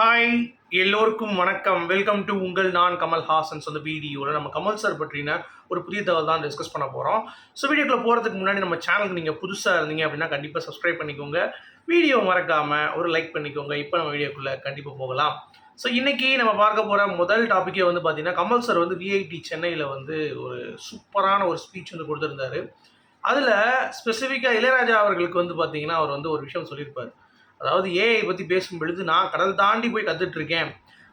Hi எல்லோருக்கும் வணக்கம். Welcome to உங்கள் நான் கமல் ஹாசன்ஸ் அந்த வீடியோவில் நம்ம கமல் சார் பற்றின ஒரு புதிய தகவல் தான் டிஸ்கஸ் பண்ண போகிறோம் ஸோ வீடியோக்குள்ள போகிறதுக்கு முன்னாடி நம்ம சேனலுக்கு நீங்கள் புதுசாக இருந்தீங்க அப்படின்னா கண்டிப்பாக சப்ஸ்கிரைப் பண்ணிக்கோங்க. வீடியோ மறக்காமல் ஒரு லைக் பண்ணிக்கோங்க. இப்போ நம்ம வீடியோக்குள்ளே கண்டிப்பாக போகலாம். ஸோ இன்றைக்கி நம்ம பார்க்க போகிற முதல் டாப்பிக்கே வந்து பார்த்தீங்கன்னா கமல் சார் வந்து விஐடி சென்னையில் வந்து ஒரு சூப்பரான ஒரு ஸ்பீச் வந்து கொடுத்துருந்தாரு. அதில் ஸ்பெசிஃபிக்காக இளையராஜா அவர்களுக்கு வந்து பார்த்தீங்கன்னா அவர் வந்து ஒரு விஷயம் சொல்லியிருப்பார். அதாவது ஏஐ பற்றி பேசும் பொழுது நான் கடல் தாண்டி போய் கற்றுட்ருக்கேன்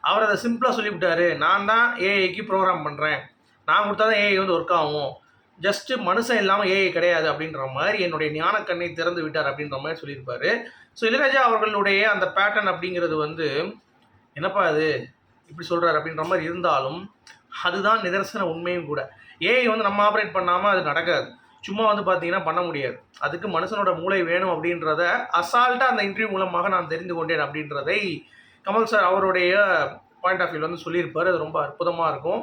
அவர் அதை சிம்பிளாக சொல்லிவிட்டாரு. நான் தான் ஏஐக்கு ப்ரோக்ராம் பண்ணுறேன் நான் கொடுத்தா தான் ஏஐ வந்து ஒர்க் ஆகும். ஜஸ்ட்டு மனுஷன் இல்லாமல் ஏஐ கிடையாது அப்படின்ற மாதிரி என்னுடைய ஞானக்கண்ணை திறந்து விட்டார் அப்படின்ற மாதிரி சொல்லியிருப்பார். ஸோ இளையராஜா அவர்களுடைய அந்த பேட்டர்ன் அப்படிங்கிறது வந்து என்னப்பா அது? இப்படி சொல்கிறார் அப்படின்ற மாதிரி இருந்தாலும் அதுதான் நிதர்சன உண்மையும் கூட. ஏஐ வந்து நம்ம ஆப்ரேட் பண்ணாமல் அது நடக்காது. சும்மா வந்து பார்த்தீங்கன்னா பண்ண முடியாது. அதுக்கு மனுஷனோட மூளை வேணும் அப்படின்றத அசால்ட்டாக அந்த இன்டர்வியூ மூலமாக நான் தெரிந்து கொண்டேன் அப்படின்றதை கமல் சார் அவருடைய பாயிண்ட் ஆஃப் வியூ வந்து சொல்லியிருப்பார். அது ரொம்ப அற்புதமாக இருக்கும்.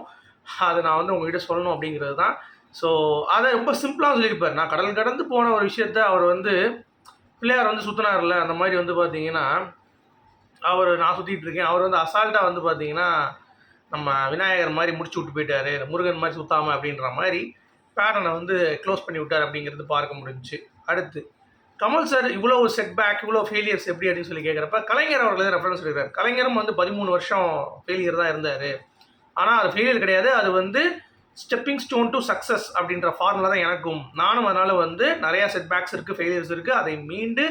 அதை நான் வந்து உங்ககிட்ட சொல்லணும் அப்படிங்கிறது தான். ஸோ அதை ரொம்ப சிம்பிளாக சொல்லியிருப்பார். நான் கடல் கடந்து போன ஒரு விஷயத்த அவர் வந்து பிள்ளையார் வந்து சுற்றினார்ல அந்த மாதிரி வந்து பார்த்தீங்கன்னா அவர் நான் சுற்றிட்டு இருக்கேன். அவர் வந்து அசால்ட்டாக வந்து பார்த்தீங்கன்னா நம்ம விநாயகர் மாதிரி முடிச்சு விட்டு போயிட்டாரு முருகன் மாதிரி சுத்தாமல் அப்படின்ற மாதிரி பேட்டனை வந்து க்ளோஸ் பண்ணி விட்டார் அப்படிங்கிறது பார்க்க முடிஞ்சுச்சு. அடுத்து கமல் சார் இவ்வளோ செட்பேக் இவ்வளோ ஃபெயிலியர்ஸ் எப்படி அப்படின்னு சொல்லி கேட்குறப்ப கலைஞர் அவர்கள் ரெஃபரன்ஸ் இருக்கிறார் கலைஞரும் வந்து பதிமூணு வருஷம் ஃபெயிலியர் தான் இருந்தார். ஆனால் அது ஃபெயிலியர் கிடையாது. அது வந்து ஸ்டெப்பிங் ஸ்டோன் டு சக்ஸஸ் அப்படின்ற ஃபார்முலா தான் எனக்கும். நானும் அதனால் வந்து நிறையா செட்பேக்ஸ் இருக்குது ஃபெயிலியர்ஸ் இருக்குது அதை மீண்டு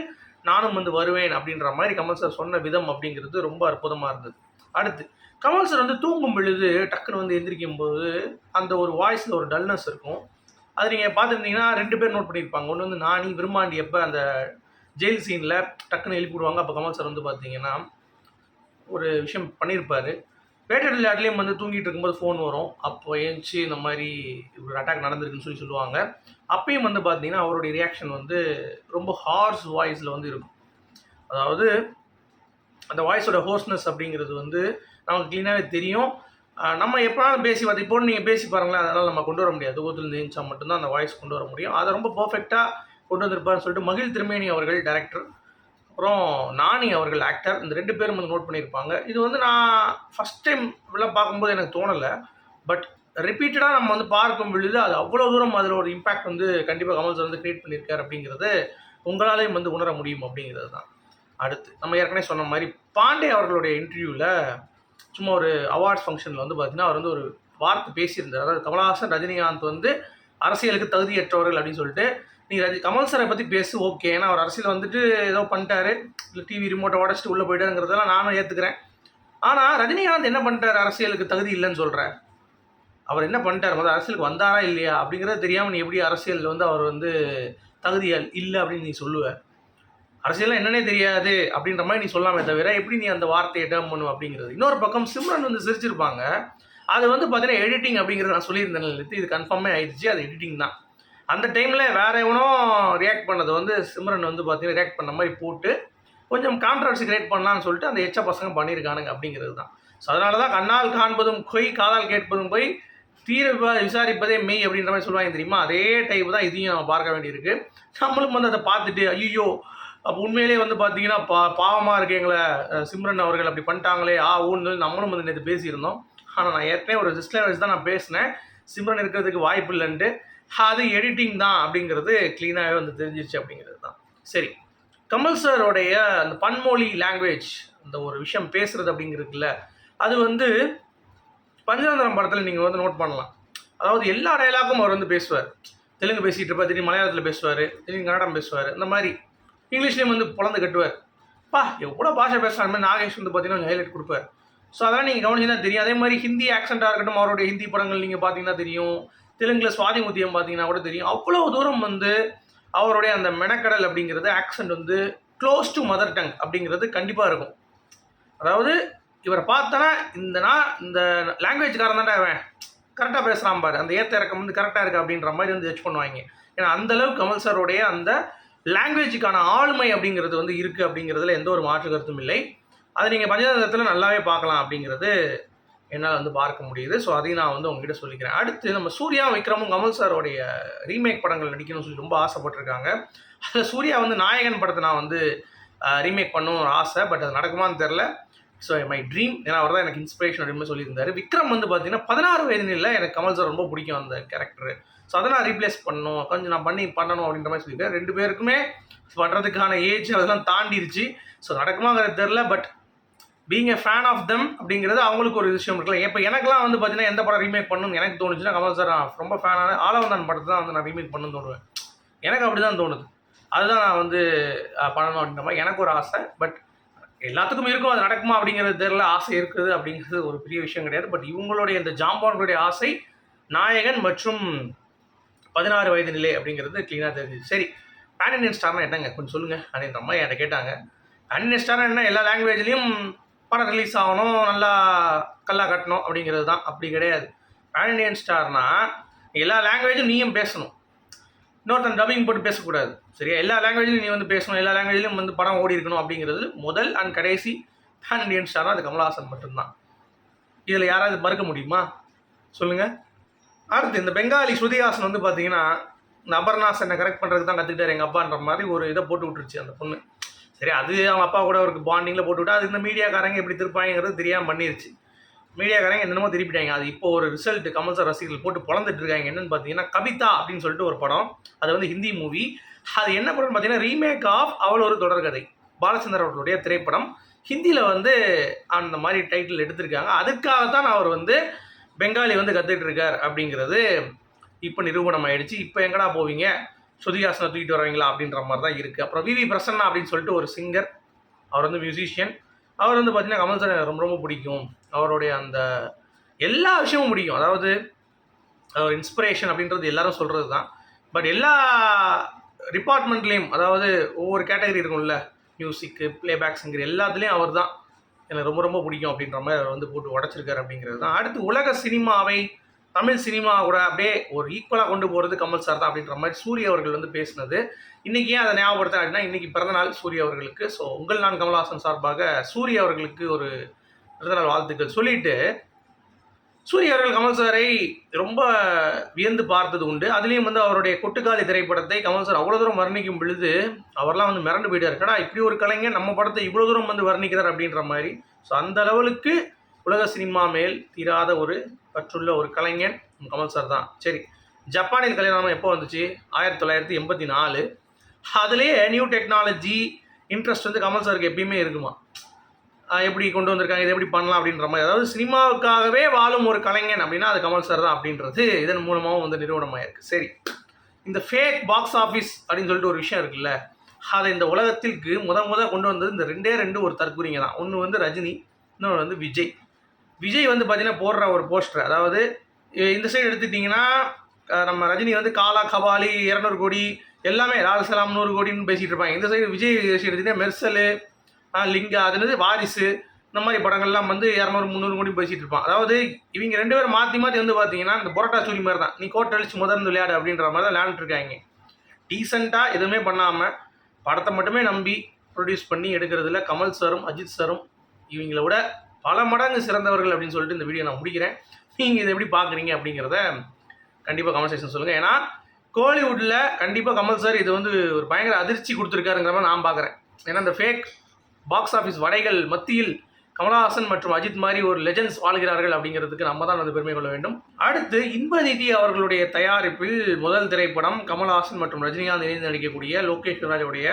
நானும் வந்து வருவேன் அப்படின்ற மாதிரி கமல் சார் சொன்ன விதம் அப்படிங்கிறது ரொம்ப அற்புதமாக இருந்தது. அடுத்து கமல் சார் வந்து தூங்கும் பொழுது டக்குன்னு வந்து எந்திரிக்கும் போது அந்த ஒரு வாய்ஸில் ஒரு டல்னஸ் இருக்கும். அது நீங்கள் பார்த்துருந்தீங்கன்னா ரெண்டு பேர் நோட் பண்ணியிருப்பாங்க. ஒன்று வந்து நானி விரும்மாண்டி எப்போ அந்த ஜெயில் சீனில் டக்குன்னு எழுப்பி விடுவாங்க. அப்போ கமல் சார் வந்து பார்த்தீங்கன்னா ஒரு விஷயம் பண்ணியிருப்பார். வேட்டர் விளையாட்லேயும் வந்து தூங்கிட்டு இருக்கும்போது ஃபோன் வரும். அப்போ ஏஞ்சி இந்த மாதிரி ஒரு அட்டாக் நடந்திருக்குன்னு சொல்லி சொல்லுவாங்க. அப்பயும் வந்து பார்த்தீங்கன்னா அவருடைய ரியாக்ஷன் வந்து ரொம்ப ஹார்ஸ் வாய்ஸில் வந்து இருக்கும். அதாவது அந்த வாய்ஸோட ஹோர்ஸ்னஸ் அப்படிங்கிறது வந்து நமக்கு க்ளீனாகவே தெரியும். நம்ம எப்போனாலும் பேசி பார்த்து இப்போ நீங்கள் பேசி பாருங்களேன் அதனால் நம்ம கொண்டு வர முடியாது. தூக்கத்தில் இருந்துச்சா மட்டும்தான் அந்த வாய்ஸ் கொண்டு வர முடியும். அதை ரொம்ப பர்ஃபெக்டாக கொண்டு வந்திருப்பாருன்னு சொல்லிட்டு மகிழ் திருமேனி அவர்கள் டேரக்டர் அப்புறம் நானி அவர்கள் ஆக்டர் இந்த ரெண்டு பேரும் வந்து நோட் பண்ணியிருப்பாங்க. இது வந்து நான் ஃபஸ்ட் டைம் இப்படிலாம் பார்க்கும்போது எனக்கு தோணலை. பட் ரிப்பீட்டடாக நம்ம வந்து பார்க்கும் பொழுது அது அவ்வளோ தூரம் அதில் ஒரு இம்பேக்ட் வந்து கண்டிப்பாக கமல் சார் வந்து க்ரியேட் பண்ணியிருக்காரு அப்படிங்கிறது உங்களாலேயும் வந்து உணர முடியும் அப்படிங்கிறது தான். அடுத்து நம்ம ஏற்கனவே சொன்ன மாதிரி பாண்டே அவர்களுடைய இன்டர்வியூவில் சும்மா ஒரு அவார்ட்ஸ் ஃபங்க்ஷனில் வந்து பார்த்தீங்கன்னா அவர் வந்து ஒரு வார்த்தை பேசியிருந்தார். அதாவது கமல்ஹாசன் ரஜினிகாந்த் வந்து அரசியலுக்கு தகுதியற்றவர்கள் அப்படின்னு சொல்லிட்டு நீ ரஜி கமல் சாரை பற்றி பேசு ஓகே ஏன்னா அவர் அரசியல் வந்துட்டு ஏதோ பண்ணிட்டாரு. இல்லை டிவி ரிமோட்டை உடச்சிட்டு உள்ளே போயிட்டாருங்கிறதெல்லாம் நானும் ஏற்றுக்கிறேன் ஆனால் ரஜினிகாந்த் என்ன பண்ணிட்டார்? அரசியலுக்கு தகுதி இல்லைன்னு சொல்கிறார் அவர் என்ன பண்ணிட்டார்? முதல்ல அரசியலுக்கு வந்தாரா இல்லையா? அப்படிங்கிறத தெரியாமல் நீ எப்படி அரசியலில் வந்து அவர் வந்து தகுதி இல்லை அப்படின்னு நீ சொல்லுவேன் அரசியல்லாம் என்னன்னே தெரியாது அப்படின்ற மாதிரி நீ சொல்லாமே தவிர எப்படி நீ அந்த வார்த்தையை டேர்ம் பண்ணுவ அப்படிங்கிறது. இன்னொரு பக்கம் சிம்ரன் வந்து சிரிச்சிருப்பாங்க. அது வந்து பார்த்தீங்கன்னா எடிட்டிங் அப்படிங்கிறது நான் சொல்லியிருந்தேன் இது கன்ஃபார்மே ஆயிடுச்சு அது எடிட்டிங் தான். அந்த டைமில் வேற எவனோ ரியாக்ட் பண்ணது வந்து சிம்ரன் வந்து பார்த்தீங்கன்னா ரியாக்ட் பண்ண மாதிரி போட்டு கொஞ்சம் கான்ட்ரவர்சி கிரியேட் பண்ணலாம்னு சொல்லிட்டு அந்த எச்ச பசங்க பண்ணியிருக்கானுங்க அப்படிங்கிறது தான். ஸோ அதனால தான் கண்ணால் காண்பதும் பொய் காதால் கேட்பதும் போய் தீர விசாரிப்பதே மெய் அப்படின்ற மாதிரி சொல்லுவாங்க தெரியுமா? அதே டைப் தான் இதையும் பார்க்க வேண்டியிருக்கு. நம்மளும் வந்து அதை பார்த்துட்டு ஐயோ அப்போ உண்மையிலே வந்து பார்த்தீங்கன்னா பா பாவமாக இருக்கு எங்களை சிம்ரன் அவர்கள் அப்படி பண்ணிட்டாங்களே ஆ ஊன்னு சொல்லி நம்மளும் வந்து நேற்று பேசியிருந்தோம். ஆனால் நான் ஏற்கனவே ஒரு டிஸ்கிளைமர் வச்சு தான் நான் பேசினேன். சிம்ரன் இருக்கிறதுக்கு வாய்ப்பு இல்லைன்ட்டு. அது எடிட்டிங் தான் அப்படிங்கிறது க்ளீனாகவே வந்து தெரிஞ்சிருச்சு அப்படிங்கிறது தான். சரி. கமல் சாரோடைய அந்த பன்மொழி லாங்குவேஜ் அந்த ஒரு விஷயம் பேசுறது அப்படிங்கிறதுல அது வந்து பஞ்சதந்திரம் படத்தில் நீங்கள் வந்து நோட் பண்ணலாம். அதாவது எல்லா டைலாக்கும் அவர் வந்து பேசுவார். தெலுங்கு பேசிகிட்டு இருப்பார் திடீர்னு மலையாளத்தில் பேசுவார் திடீர்னு கன்னடம் பேசுவார் இந்த மாதிரி. இங்கிலீஷ்லேயும் வந்து பிறந்து கட்டுவார். பா எவ்வளோ பாஷை பேசுகிற மாதிரி நாகேஷ் வந்து பார்த்தீங்கன்னா ஹைலைட் கொடுப்பார். ஸோ அதெல்லாம் நீங்கள் கவனிச்சுதான் தெரியும். அதே மாதிரி ஹிந்தி ஆக்சென்ட்டாக இருக்கட்டும் அவருடைய ஹிந்தி படங்கள் நீங்கள் பார்த்தீங்கன்னா தெரியும். தெலுங்கில் சுவாதி முத்தியம் பார்த்தீங்கன்னா கூட தெரியும். அவ்வளோ தூரம் வந்து அவருடைய அந்த மெனக்கடல் அப்படிங்கிறது ஆக்சென்ட் வந்து க்ளோஸ் டு மதர் டங் அப்படிங்கிறது கண்டிப்பாக இருக்கும். அதாவது இவரை பார்த்தனா இந்த நான் இந்த லாங்குவேஜ்காரன் தானே அவன் கரெக்டாக பேசுகிறான் பாரு. அந்த ஏற்ற இறக்கம் வந்து கரெக்டாக இருக்குது அப்படின்ற மாதிரி வந்து ஜட்ஜ் பண்ணுவாங்க. ஏன்னா அந்தளவுக்கு கமல் சாருடைய அந்த லாங்குவேஜுக்கான ஆளுமை அப்படிங்கிறது வந்து இருக்குது அப்படிங்கிறதுல எந்த ஒரு மாற்று கருத்தும் இல்லை. அதை நீங்கள் பஞ்சதந்திரத்தில் நல்லாவே பார்க்கலாம் அப்படிங்கிறது என்னால் வந்து பார்க்க முடியுது. ஸோ அதையும் நான் வந்து உங்ககிட்ட சொல்லிக்கிறேன். அடுத்து நம்ம சூர்யா விக்ரமும் கமல் சாரோடைய ரீமேக் படங்கள் நடிக்கணும்னு சொல்லி ரொம்ப ஆசைப்பட்டிருக்காங்க. அதில் சூர்யா வந்து நாயகன் படத்தை நான் வந்து ரீமேக் பண்ணணும் ஒரு ஆசை பட் அது நடக்குமான்னு தெரில ஸோ மை ட்ரீம் ஏன்னா அவர் தான் எனக்கு இன்ஸ்பிரேஷன் அப்படின்னு சொல்லியிருந்தாரு விக்ரம் வந்து பார்த்தீங்கன்னா பதினாறு வயதில் எனக்கு கமல் சார் ரொம்ப பிடிக்கும் அந்த கேரக்டர் ஸோ அதை நான் ரீப்ளேஸ் பண்ணணும். கொஞ்சம் நான் பண்ணி பண்ணணும் அப்படின்ற மாதிரி சொல்லியிருக்கேன் ரெண்டு பேருக்குமே பண்ணுறதுக்கான ஏஜ் அதெல்லாம் தாண்டிருச்சு. ஸோ நடக்குமாங்கிறது தெரில but being a fan of them அப்படிங்கிறது அவங்களுக்கு ஒரு விஷயம் இருக்குல்ல. இப்போ எனக்குலாம் வந்து பார்த்தீங்கன்னா எந்த படம் ரீமேக் பண்ணணும் எனக்கு தோணுச்சுன்னா கமல் சார் நான் ரொம்ப ஃபேனான ஆலவந்தான் படத்தை தான் வந்து நான் ரீமேக் பண்ணணும்னு தோணுவேன். எனக்கு அப்படி தான் தோணுது. அதுதான் நான் வந்து பண்ணணும் அப்படின்ற மாதிரி எனக்கு ஒரு ஆசை பட் எல்லாத்துக்கும் இருக்கும் அது நடக்குமா அப்படிங்கிறது தெரியல ஆசை இருக்குது அப்படிங்கிறது ஒரு பெரிய விஷயம் கிடையாது. பட் இவங்களுடைய இந்த ஜாம்பான்களுடைய ஆசை நாயகன் மற்றும் பதினாறு வயது நிலை அப்படிங்கிறது க்ளீனாக தெரிஞ்சுது. சரி பேன் இண்டியன் ஸ்டார்னா என்னங்க? கொஞ்சம் சொல்லுங்கள் அப்படின்ற மாதிரி என்கிட்ட கேட்டாங்க. பேன் இண்டியன் ஸ்டார்னா என்ன? எல்லா லாங்குவேஜ்லேயும் படம் ரிலீஸ் ஆகணும் நல்லா கல்லா கட்டணும் அப்படிங்கிறது தான். அப்படி கிடையாது. பேன் இண்டியன் ஸ்டார்னா எல்லா லாங்குவேஜும் நீயும் பேசணும். இன்னொருத்தன் டப்பிங் போட்டு பேசக்கூடாது. சரியா? எல்லா லாங்குவேஜ்லையும் நீ வந்து பேசணும். எல்லா லாங்குவேஜ்லையும் வந்து படம் ஓடி இருக்கணும் அப்படிங்கிறது முதல் அண்ட் கடைசி பேன் இண்டியன் ஸ்டார்னா அது கமல்ஹாசன் மட்டும்தான். இதில் யாராவது மறுக்க முடியுமா? சொல்லுங்கள் அடுத்து இந்த பெங்காலி ஸ்ருதிஹாசன் வந்து பார்த்தீங்கன்னா இந்த அபர்நாசனை கரெக்ட் பண்ணுறதுக்கு தான் கற்றுக்கிட்டார் எங்கள் அப்பான்ற மாதிரி ஒரு இதை போட்டு விட்டுருச்சு அந்த பொண்ணு. சரி அது அவங்க அப்பா கூட ஒரு பாண்டிங்கில் போட்டு விட்டா அது இந்த மீடியாக்காரங்க எப்படி திருப்பாங்கிறது தெரியாமல் பண்ணிருச்சு. மீடியாக்காரங்க என்னென்னமோ திருப்பிட்டாங்க. அது இப்போ ஒரு ரிசல்ட் கமல் சார் ரசிகர்கள் போட்டு பிறந்துட்டு இருக்காங்க. என்னன்னு பார்த்தீங்கன்னா கவிதா அப்படின்னு சொல்லிட்டு ஒரு படம். அது வந்து ஹிந்தி மூவி அது என்ன படம்னு பார்த்தீங்கன்னா ரீமேக் ஆஃப் அவள் ஒரு தொடர்கதை. பாலச்சந்தர் அவர்களுடைய திரைப்படம். ஹிந்தியில் வந்து அந்த மாதிரி டைட்டில் எடுத்திருக்காங்க. அதுக்காக தான் அவர் வந்து பெங்காலி வந்து கற்றுட்டு இருக்கார் அப்படிங்கிறது இப்போ நிரூபணம் ஆயிடுச்சு இப்போ எங்கடா போவீங்க? சுதிகாசனை தூக்கிட்டு வருவீங்களா அப்படின்ற மாதிரி தான் இருக்குது அப்புறம் விவி பிரசன்னா அப்படின்னு சொல்லிட்டு ஒரு சிங்கர் அவர் வந்து மியூசிஷியன் அவர் வந்து பார்த்தீங்கன்னா கமல் சார் எனக்கு ரொம்ப ரொம்ப பிடிக்கும். அவருடைய அந்த எல்லா விஷயமும் பிடிக்கும். அதாவது அவர் இன்ஸ்பிரேஷன் அப்படின்றது எல்லாரும் சொல்கிறது தான் பட் எல்லா டிபார்ட்மெண்ட்லேயும் அதாவது ஒவ்வொரு கேட்டகரி இருக்கும்ல மியூசிக்கு ப்ளேபேக் சிங்கர் எல்லாத்துலேயும் அவர் தான் எனக்கு ரொம்ப ரொம்ப பிடிக்கும் அப்படின்ற மாதிரி அவர் வந்து போட்டு உடச்சிருக்காரு அப்படிங்கிறது தான் அடுத்து உலக சினிமாவை தமிழ் சினிமா கூட அப்படியே ஒரு ஈக்குவலாக கொண்டு போகிறது கமல் சார் தான் அப்படின்ற மாதிரி சூரிய அவர்கள் வந்து பேசினது. இன்றைக்கி ஏன் அதை ஞாபகப்படுத்த அப்படின்னா இன்றைக்கி பிறந்தநாள் சூரிய அவர்களுக்கு. ஸோ உங்கள் நான் கமல்ஹாசன் சார்பாக சூரிய அவர்களுக்கு ஒரு பிறந்தநாள் வாழ்த்துக்கள். சொல்லிட்டு சூரிய அவர்கள் கமல் சாரை ரொம்ப வியந்து பார்த்தது உண்டு. அதுலேயும் வந்து அவருடைய கொட்டுக்காலி திரைப்படத்தை கமல் சார் அவ்வளோ தூரம் வர்ணிக்கும் பொழுது அவர்லாம் வந்து மிரண்டு போயிட்டார். கடா இப்படி ஒரு கலைஞர் நம்ம படத்தை இவ்வளோ தூரம் வந்து வர்ணிக்கிறார் அப்படின்ற மாதிரி. ஸோ அந்த லெவலுக்கு உலக சினிமா மேல் தீராத ஒரு பற்றுள்ள ஒரு கலைஞன் கமல் சார் தான். சரி ஜப்பானில் கல்யாணம் எப்போ வந்துச்சு? ஆயிரத்தி தொள்ளாயிரத்தி எண்பத்தி நாலு. அதுலேயே நியூ டெக்னாலஜி இன்ட்ரெஸ்ட் வந்து கமல் சாருக்கு எப்பயுமே இருக்குமா? எப்படி கொண்டு வந்திருக்காங்க? இதை எப்படி பண்ணலாம் அப்படின்ற மாதிரி. அதாவது சினிமாவுக்காகவே வாழும் ஒரு கலைஞன் அப்படின்னா அது கமல் சார் தான் அப்படின்றது இதன் மூலமாகவும் வந்து நிறுவனமாயிருக்கு. சரி இந்த ஃபேக் பாக்ஸ் ஆஃபீஸ் அப்படின்னு சொல்லிட்டு ஒரு விஷயம் இருக்குல்ல அதை இந்த உலகத்திற்கு முத முத கொண்டு வந்தது இந்த ரெண்டே ரெண்டு ஒரு தற்குறிங்க தான். ஒன்று வந்து ரஜினி இன்னொன்று வந்து விஜய். விஜய் வந்து பார்த்தீங்கன்னா போடுற ஒரு போஸ்டர். அதாவது இந்த சைடு எடுத்துட்டிங்கன்னா நம்ம ரஜினி வந்து காலா கபாலி இரநூறு கோடி எல்லாமே லால் சலாம் நூறு கோடின்னு பேசிகிட்டு இருப்பாங்க. இந்த சைடு விஜய் சைடு எடுத்துட்டீங்கன்னா மெர்சலு லிங்கா அதுனது வாரிசு இந்த மாதிரி படங்கள்லாம் வந்து இரநூறு முந்நூறு கோடி பேசிகிட்டு இருப்பான் அதாவது இவங்க ரெண்டு பேரும் மாற்றி மாற்றி வந்து பார்த்தீங்கன்னா இந்த பொரோட்டா சூரி மாதிரி தான். நீ கோட்டை அழிச்சு முதர்ந்து விளையாடு அப்படின்ற மாதிரி தான் விளையாண்டுருக்காங்க டீசெண்டாக எதுவுமே பண்ணாமல் படத்தை மட்டுமே நம்பி ப்ரொடியூஸ் பண்ணி எடுக்கிறதுல கமல் சாரும் அஜித் சாரும் இவங்கள விட பல மடங்கு சிறந்தவர்கள் அப்படின்னு சொல்லிட்டு இந்த வீடியோ நான் முடிக்கிறேன். நீங்கள் இதை எப்படி பார்க்குறீங்க அப்படிங்கிறத கண்டிப்பாக கமெண்ட் சொல்லுங்கள் ஏன்னா கோலிவுட்டில் கண்டிப்பாக கமல் சார் இது வந்து ஒரு பயங்கர அதிர்ச்சி கொடுத்துருக்காருங்கிற மாதிரி நான் பார்க்குறேன் ஏன்னா இந்த ஃபேக் பாக்ஸ் ஆஃபீஸ் வடைகள் மத்தியில் கமலஹாசன் மற்றும் அஜித் மாதிரி ஒரு லெஜெண்ட்ஸ் வாழ்கிறார்கள் அப்படிங்கிறதுக்கு நம்ம தான் வந்து பெருமை கொள்ள வேண்டும். அடுத்து இன்பநிதி அவர்களுடைய தயாரிப்பில் முதல் திரைப்படம் கமலஹாசன் மற்றும் ரஜினிகாந்த் இணைந்து நடிக்கக்கூடிய லோகேஷ் ராஜுடைய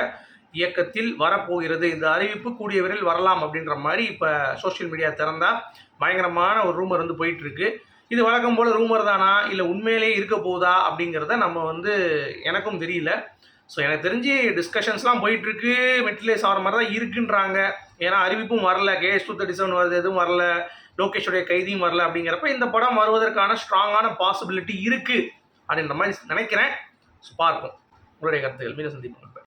இயக்கத்தில் வரப்போகிறது. இந்த அறிவிப்பு கூடிய விரைவில் வரலாம் அப்படின்ற மாதிரி இப்போ சோஷியல் மீடியா திறந்தால் பயங்கரமான ஒரு ரூமர் வந்து போயிட்டுருக்கு. இது வழக்கம் போல் ரூமர் தானா? இல்லை உண்மையிலேயே இருக்க போதா அப்படிங்கிறத நம்ம வந்து எனக்கும் தெரியல. ஸோ எனக்கு தெரிஞ்சு டிஸ்கஷன்ஸ்லாம் போயிட்டுருக்கு. மெட்ரிலேஸ் ஆகிற மாதிரி தான் இருக்குன்றாங்க. ஏன்னா அறிவிப்பும் வரல. கேஎஸ் டூ தேர்ட்டி செவன் வருது எதுவும் வரல. லோகேஷோடைய கைதியும் வரல அப்படிங்கிறப்ப இந்த படம் வருவதற்கான ஸ்ட்ராங்கான பாசிபிலிட்டி இருக்குது அப்படின்ற மாதிரி நினைக்கிறேன். ஸோ பார்ப்போம். உங்களுடைய கருத்துக்கள். மீண்டும் சந்திப்போம்.